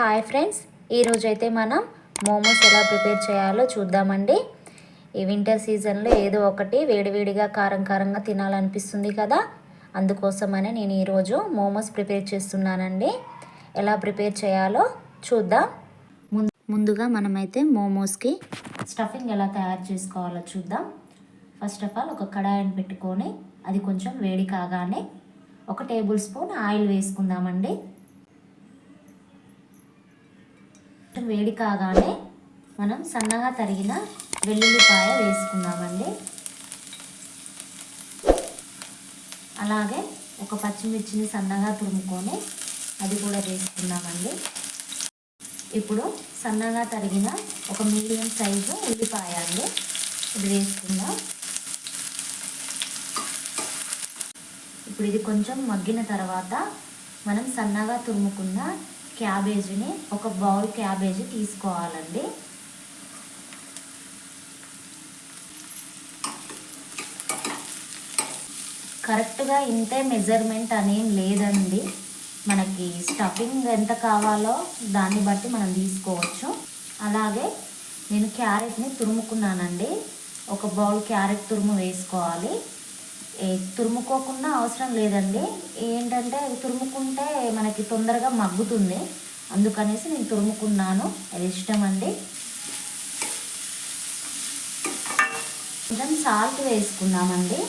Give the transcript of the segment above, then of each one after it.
Hi friends ఈరోజు అయితే మనం మోమోస్ ఎలా ప్రిపేర్ చేయాలో చూద్దామండి. ఈ వింటర్ సీజన్లో ఏదో ఒకటి వేడివేడిగా కారం కారంగా తినాలనిపిస్తుంది కదా. అందుకోసమనే నేను ఈరోజు మోమోస్ ప్రిపేర్ చేస్తున్నానండి. ఎలా ప్రిపేర్ చేయాలో చూద్దాం. ముందుగా మనమైతే మోమోస్కి స్టఫింగ్ ఎలా తయారు చేసుకోవాలో చూద్దాం. ఫస్ట్ ఆఫ్ ఆల్ ఒక కడాయిని పెట్టుకొని అది కొంచెం వేడి కాగానే ఒక టేబుల్ స్పూన్ ఆయిల్ వేసుకుందామండి కొంచెం వేడి కాగానే మనం సన్నగా తరిగిన వెల్లుల్లిపాయ వేసుకుందామండి. అలాగే ఒక పచ్చిమిర్చిని సన్నగా తురుముకొని అది కూడా వేసుకుందామండి. ఇప్పుడు సన్నగా తరిగిన ఒక మీడియం సైజు ఉల్లిపాయ అండి. ఇది వేసుకుందాం. ఇప్పుడు ఇది కొంచెం మగ్గిన తర్వాత మనం సన్నగా తురుముకున్న క్యాబేజీని ఒక బౌల్ క్యాబేజీ తీసుకోవాలండి. కరెక్ట్గా ఇంతే మెజర్మెంట్ అనేం లేదండి. మనకి స్టఫింగ్ ఎంత కావాలో దాన్ని బట్టి మనం తీసుకోవచ్చు. అలాగే నేను క్యారెట్ని తురుముకున్నానండి. ఒక బౌల్ క్యారెట్ తురుము వేసుకోవాలి. తురుముకోకుండా అవసరం లేదండి. ఏంటంటే తురుముకుంటే మనకి తొందరగా మగ్గుతుంది. అందుకనేసి నేను తురుముకున్నాను. అది ఇష్టం అండి కొంచెం సాల్ట్ వేసుకున్నామండి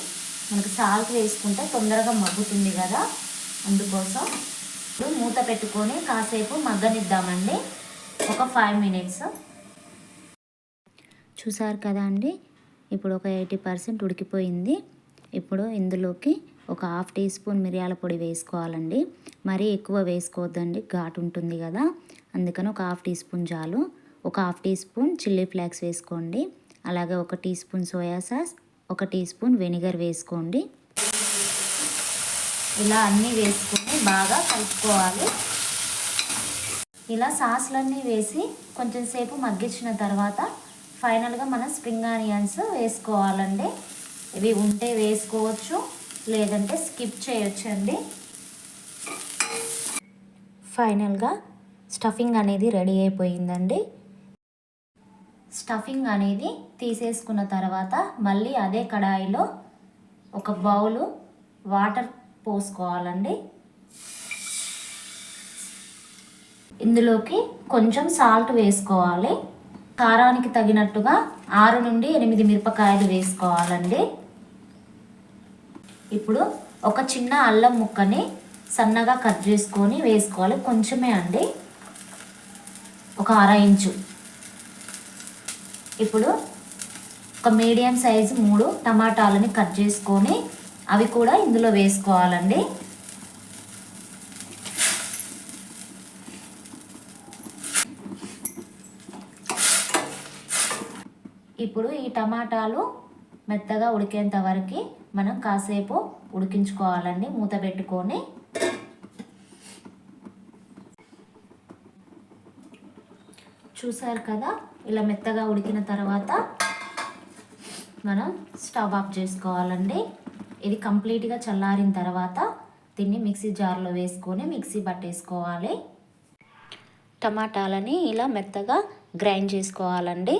మనకి సాల్ట్ వేసుకుంటే తొందరగా మగ్గుతుంది కదా. అందుకోసం ఇప్పుడు మూత పెట్టుకొని కాసేపు మగ్గనిద్దామండి. ఒక ఫైవ్ మినిట్స్. చూసారు కదా అండి? ఇప్పుడు ఒక ఎయిటీ పర్సెంట్ ఉడికిపోయింది. ఇప్పుడు ఇందులోకి ఒక హాఫ్ టీ స్పూన్ మిరియాల పొడి వేసుకోవాలండి. మరీ ఎక్కువ వేసుకోవద్దండి ఘాటు ఉంటుంది కదా. అందుకని ఒక హాఫ్ టీ స్పూన్ చాలు. ఒక half teaspoon chilli flakes వేసుకోండి. అలాగే ఒక టీ స్పూన్ సోయా సాస్ ఒక టీ స్పూన్ వెనిగర్ వేసుకోండి. ఇలా అన్నీ వేసుకొని బాగా కలుపుకోవాలి. ఇలా సాస్లన్నీ వేసి కొంచెం సేపు మగ్గించిన తర్వాత ఫైనల్గా మనం స్ప్రింగ్ ఆనియన్స్ వేసుకోవాలండి. ఇవి ఉంటే వేసుకోవచ్చు లేదంటే స్కిప్ చేయొచ్చండి. ఫైనల్గా స్టఫింగ్ అనేది రెడీ అయిపోయిందండి. స్టఫింగ్ అనేది తీసేసుకున్న తర్వాత మళ్ళీ అదే కడాయిలో ఒక బౌలు వాటర్ పోసుకోవాలండి. ఇందులోకి కొంచెం సాల్ట్ వేసుకోవాలి. కారానికి తగినట్టుగా ఆరు నుండి ఎనిమిది మిరపకాయలు వేసుకోవాలండి. ఇప్పుడు ఒక చిన్న అల్లం ముక్కని సన్నగా కట్ చేసుకొని వేసుకోవాలి. కొంచెమే అండి. ఒక అర ఇంచు. ఇప్పుడు ఒక మీడియం సైజు మూడు టమాటాలని కట్ చేసుకొని అవి కూడా ఇందులో వేసుకోవాలండి. ఇప్పుడు ఈ టమాటాలు మెత్తగా ఉడికేంత వరకు మనం కాసేపు ఉడికించుకోవాలండి మూత పెట్టుకొని. చూసారు కదా ఇలా మెత్తగా ఉడికిన తర్వాత మనం స్టవ్ ఆఫ్ చేసుకోవాలండి. ఇది కంప్లీట్గా చల్లారిన తర్వాత దీన్ని మిక్సీ జార్లో వేసుకొని మిక్సీ పట్టేసుకోవాలి. టమాటాలని ఇలా మెత్తగా గ్రైండ్ చేసుకోవాలండి.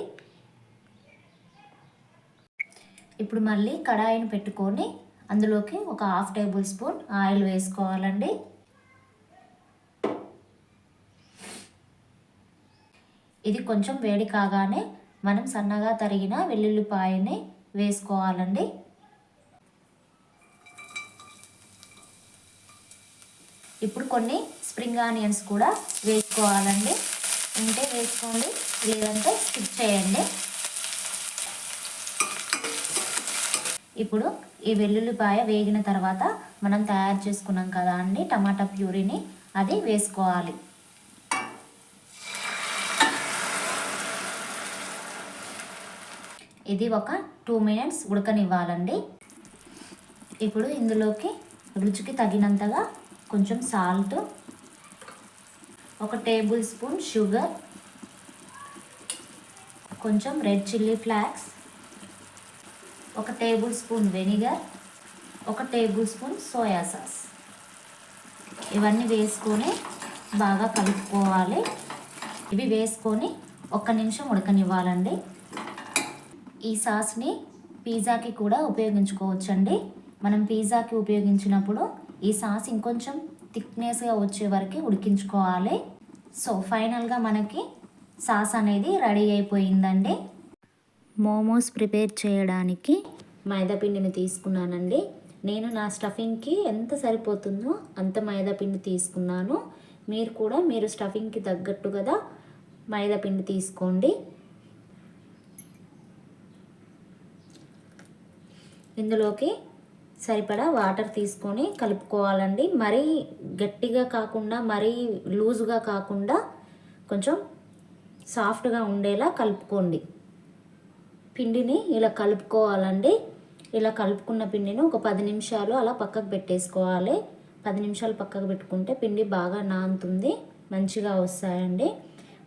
ఇప్పుడు మళ్ళీ కడాయిని పెట్టుకొని అందులోకి ఒక హాఫ్ టేబుల్ స్పూన్ ఆయిల్ వేసుకోవాలండి. ఇది కొంచెం వేడి కాగానే మనం సన్నగా తరిగిన వెల్లుల్లిపాయని వేసుకోవాలండి. ఇప్పుడు కొన్ని స్ప్రింగ్ ఆనియన్స్ కూడా వేసుకోవాలండి. ఉంటే వేసుకోండి లేదంటే స్కిప్ చేయండి. ఇప్పుడు ఈ వెల్లుల్లిపాయ వేగిన తర్వాత మనం తయారు చేసుకున్నాం కదా అండి టమాటా ప్యూరీని అది వేసుకోవాలి. ఇది ఒక టూ మినిట్స్ ఉడకనివ్వాలండి. ఇప్పుడు ఇందులోకి రుచికి తగినంతగా కొంచెం సాల్ట్ ఒక టేబుల్ స్పూన్ షుగర్ కొంచెం రెడ్ చిల్లీ ఫ్లాక్స్ ఒక టేబుల్ స్పూన్ వెనిగర్ ఒక టేబుల్ స్పూన్ సోయా సాస్. ఇవన్నీ వేసుకొని బాగా కలుపుకోవాలి. ఇవి వేసుకొని ఒక్క నిమిషం ఉడకనివ్వాలండి. ఈ సాస్ని పిజ్జాకి కూడా ఉపయోగించుకోవచ్చండి. మనం పిజ్జాకి ఉపయోగించినప్పుడు ఈ సాస్ ఇంకొంచెం థిక్నెస్గా వచ్చే వరకు ఉడికించుకోవాలి. సో ఫైనల్గా మనకి సాస్ అనేది రెడీ అయిపోయిందండి. మోమోస్ ప్రిపేర్ చేయడానికి మైదాపిండిని తీసుకున్నానండి. నేను నా స్టఫింగ్కి ఎంత సరిపోతుందో అంత మైదాపిండి తీసుకున్నాను. మీరు కూడా మీరు స్టఫింగ్కి తగ్గట్టు కదా మైదాపిండి తీసుకోండి. ఇందులోకి సరిపడా వాటర్ తీసుకొని కలుపుకోవాలండి. మరీ గట్టిగా కాకుండా మరీ లూజుగా కాకుండా కొంచెం సాఫ్ట్గా ఉండేలా కలుపుకోండి. పిండిని ఇలా కలుపుకోవాలండి. ఇలా కలుపుకున్న పిండిని ఒక పది నిమిషాలు అలా పక్కకు పెట్టేసుకోవాలి. పది నిమిషాలు పక్కకు పెట్టుకుంటే పిండి బాగా నానుతుంది మంచిగా వస్తాయండి.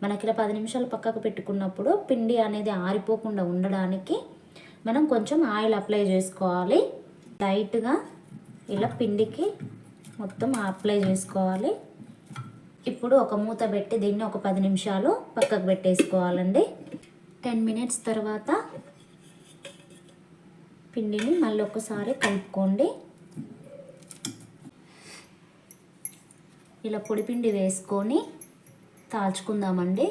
మనకి ఇలా పది నిమిషాలు పక్కకు పెట్టుకున్నప్పుడు పిండి అనేది ఆరిపోకుండా ఉండడానికి మనం కొంచెం ఆయిల్ అప్లై చేసుకోవాలి. లైట్గా ఇలా పిండికి మొత్తం అప్లై చేసుకోవాలి. ఇప్పుడు ఒక మూత పెట్టి దీన్ని ఒక పది నిమిషాలు పక్కకు పెట్టేసుకోవాలండి. టెన్ మినిట్స్ తర్వాత పిండిని మళ్ళీ ఒకసారి కలుపుకోండి. ఇలా పొడి పిండి వేసుకొని తాల్చుకుందామండి.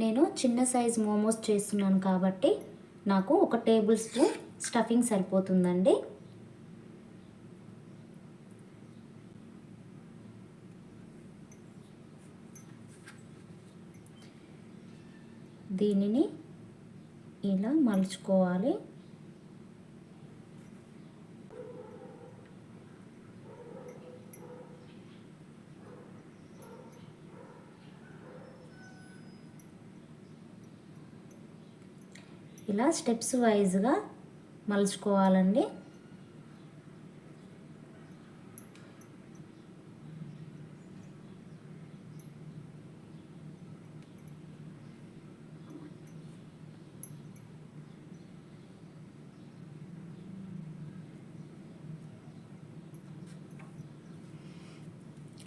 నేను చిన్న సైజ్ మోమోస్ చేస్తున్నాను కాబట్టి నాకు ఒక టేబుల్ స్పూన్ స్టఫింగ్ సరిపోతుందండి. దీనిని ఇలా మలుచుకోవాలి. ఇలా స్టెప్స్ వైజ్గా మలుచుకోవాలండి.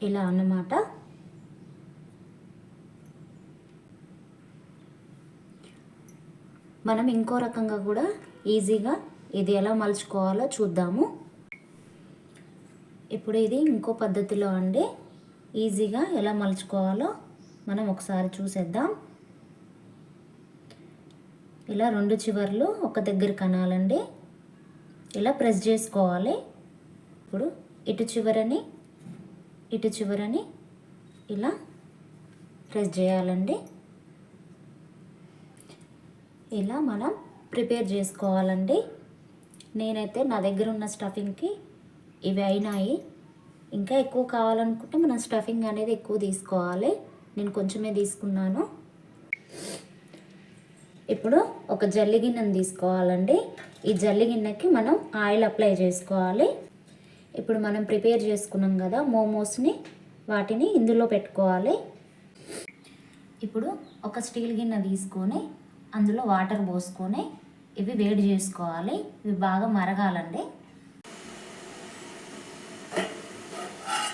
ఇలా అన్నమాట. మనం ఇంకో రకంగా కూడా ఈజీగా ఇది ఎలా మలుచుకోవాలో చూద్దాము. ఇప్పుడు ఇది ఇంకో పద్ధతిలో అండి. ఈజీగా ఎలా మలుచుకోవాలో మనం ఒకసారి చూసేద్దాం. ఇలా రెండు చివర్లు ఒక దగ్గర కనాలండి. ఇలా ప్రెస్ చేసుకోవాలి. ఇప్పుడు ఇటు చివరని ఇటు చివరని ఇలా ప్రెస్ చేయాలండి. ఇలా మనం ప్రిపేర్ చేసుకోవాలండి. నేనైతే నా దగ్గర ఉన్న స్టఫింగ్కి ఇవి అయినాయి. ఇంకా ఎక్కువ కావాలనుకుంటే మనం స్టఫింగ్ అనేది ఎక్కువ తీసుకోవాలి. నేను కొంచెమే తీసుకున్నాను. ఇప్పుడు ఒక జల్లి గిన్నెను తీసుకోవాలండి. ఈ జల్లి గిన్నెకి మనం ఆయిల్ అప్లై చేసుకోవాలి. ఇప్పుడు మనం ప్రిపేర్ చేసుకున్నాం కదా మోమోస్ని వాటిని ఇందులో పెట్టుకోవాలి. ఇప్పుడు ఒక స్టీల్ గిన్నె తీసుకొని అందులో వాటర్ పోసుకొని ఇవి వేడి చేసుకోవాలి. ఇవి బాగా మరగాలండి.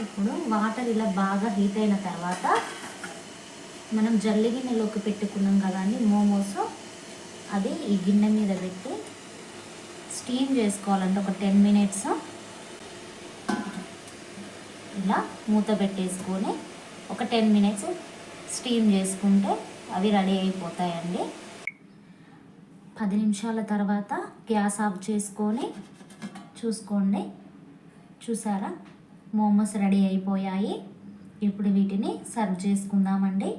ఇప్పుడు వాటర్ ఇలా బాగా హీట్ అయిన తర్వాత మనం జల్లి గిన్నెలోకి పెట్టుకున్నాం కదా అని మోమోస్. అది ఈ గిన్నె మీద పెట్టి స్టీమ్ చేసుకోవాలంటే ఒక టెన్ మినిట్స్ ఇలా మూత పెట్టేసుకొని ఒక టెన్ మినిట్స్ స్టీమ్ చేసుకుంటే అవి రెడీ అయిపోతాయండి. పది నిమిషాల తర్వాత గ్యాస్ ఆఫ్ చేసుకొని చూసుకోండి. చూసారా? మోమోస్ రెడీ అయిపోయాయి. ఇప్పుడు వీటిని సర్వ్ చేసుకుందామండి.